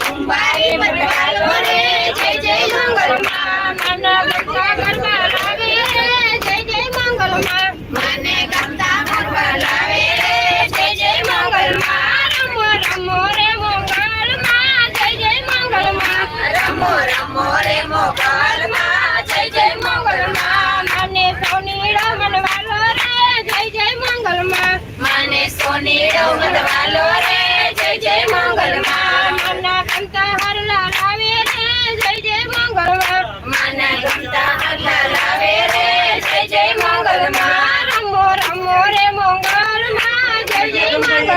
કુંભારી બટકાલ જય જય મંગલ મને ગમતા ગરબા જય જય મંગલ મને ગમતા જય જય મંગલમાં રમો જય જય મંગલમાં રમો રમો જય જય મંગલમાં મને સોનીડો જય જય મંગલમાં મને સોનીડો રે મને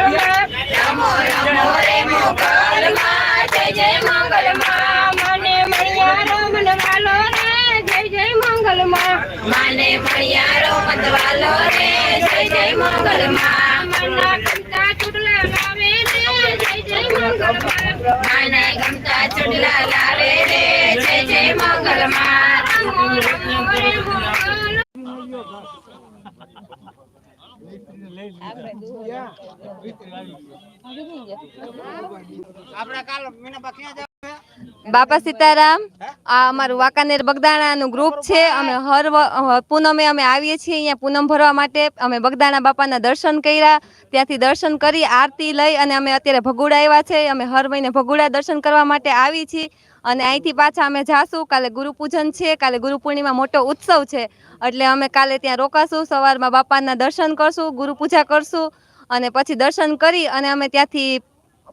મણિયારો મનવાલો રે જય જય મંગલમાં મને મણિયારો મનવાલો રે જય જય મંગલમાં. મના ગમતા ચૂડલા લાવે રે જય જય ગમતા ચૂડલા બાપા સીતારામ, આ અમારું વાંકાનેર બગદાણાનું ગ્રુપ છે. અમે હર પૂનમે અમે આવીએ છીએ અહીંયા પૂનમ ભરવા માટે. અમે બગદાણા બાપાના દર્શન કર્યા. ત્યાંથી દર્શન કરી, આરતી લઈ અને અમે અત્યારે ભગુડા આવ્યા છે. અમે હર મહિને ભગુડા દર્શન કરવા માટે આવી છીએ. અને અહીંથી પાછા અમે જાશું. કાલે ગુરુ પૂજન છે. કાલે ગુરુ પૂર્ણિમા મોટો ઉત્સવ છે. એટલે અમે કાલે ત્યાં રોકાશું. સવારમાં બાપાના દર્શન કરશું ગુરુ પૂજા કરશું અને પછી દર્શન કરી અને અમે ત્યાંથી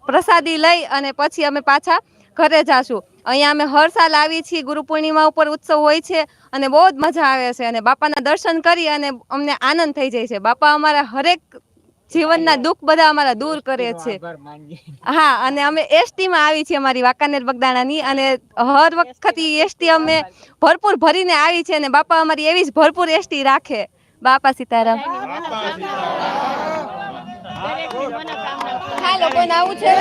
પ્રસાદી લઈ અને પછી અમે પાછા ઘરે જાશું. અહીંયા અમે હર સાલ આવીએ છીએ. ગુરુ પૂર્ણિમા ઉપર ઉત્સવ હોય છે અને બહુ જ મજા આવે છે. અને બાપાના દર્શન કરી અને અમને આનંદ થઈ જાય છે. બાપા અમારા હરેક જીવનના દુઃખ બધા અમારા દૂર કરે છે. હા અને અમે એસટી માં આવી છીએ અમારી વાંકાનેર બગદાણાની અને હર વખત એસટી અમે ભરપૂર ભરીને આવી છે અને બાપા અમારી એવી જ ભરપૂર એસટી રાખે. બાપા સીતારામ. હા લોકોને આવું છે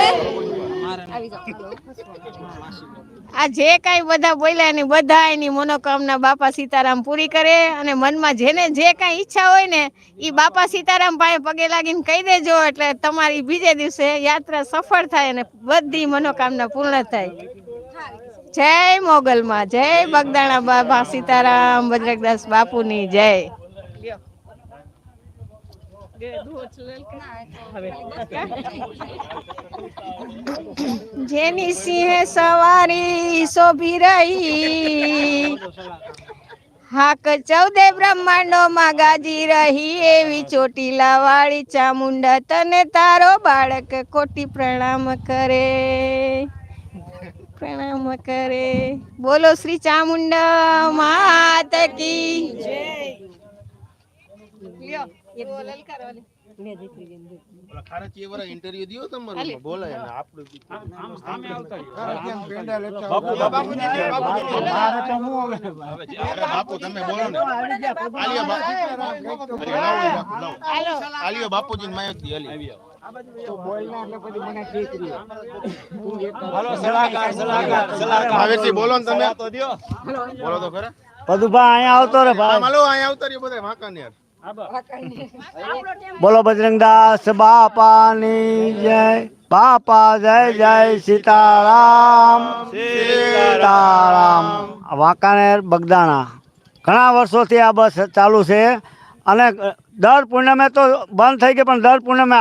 આ જે કાંઈ બધા બોલ્યા ને બધા એની મનોકામના બાપા સીતારામ પૂરી કરે અને મનમાં જેને જે કાંઈ ઈચ્છા હોય ને એ બાપા સીતારામ પાસે પગે લાગીને કહી દેજો એટલે તમારી બીજે દિવસે યાત્રા સફળ થાય અને બધી મનોકામના પૂર્ણ થાય. જય મોગલમાં જય બગદાણા બાબા સીતારામ બજરંગદાસ બાપુની જય. જેની સિંહે સવારી શોભી રહી. હાક ચૌદે બ્રહ્માંડો માં ગાજી રહી. એવી ચોટીલા વાળી ચામુંડા તને તારો બાળક કોટી પ્રણામ કરે. પ્રણામ કરે. બોલો શ્રી ચામુંડા માત કી જય. ઓલા ખારચી વાળા ઇન્ટરવ્યુ દિયો તમારું? બોલાય ને આપણું બાપુ તમે બોલો ને. આલિયા બાપુ આલિયા બાપુજી માયક દી આલી ભાવેશજી બોલો ને તમે. બોલો તો ખરા. પદુભા અહીંયા આવતો રે આમ ભાઈ હાલો અહીંયા આવતા રહ્યો બધા વાંકાનેર. બોલો બજરંગદાસ બાપાની જય. બાપા જય જય સીતારામ. સીતારામ. વાંકાનેર બગદાણા. ઘણા વર્ષોથી આ બસ ચાલુ છે. અને દર પૂર્ણિમે તો બંધ થઈ ગઈ પણ દર પૂર્ણિમે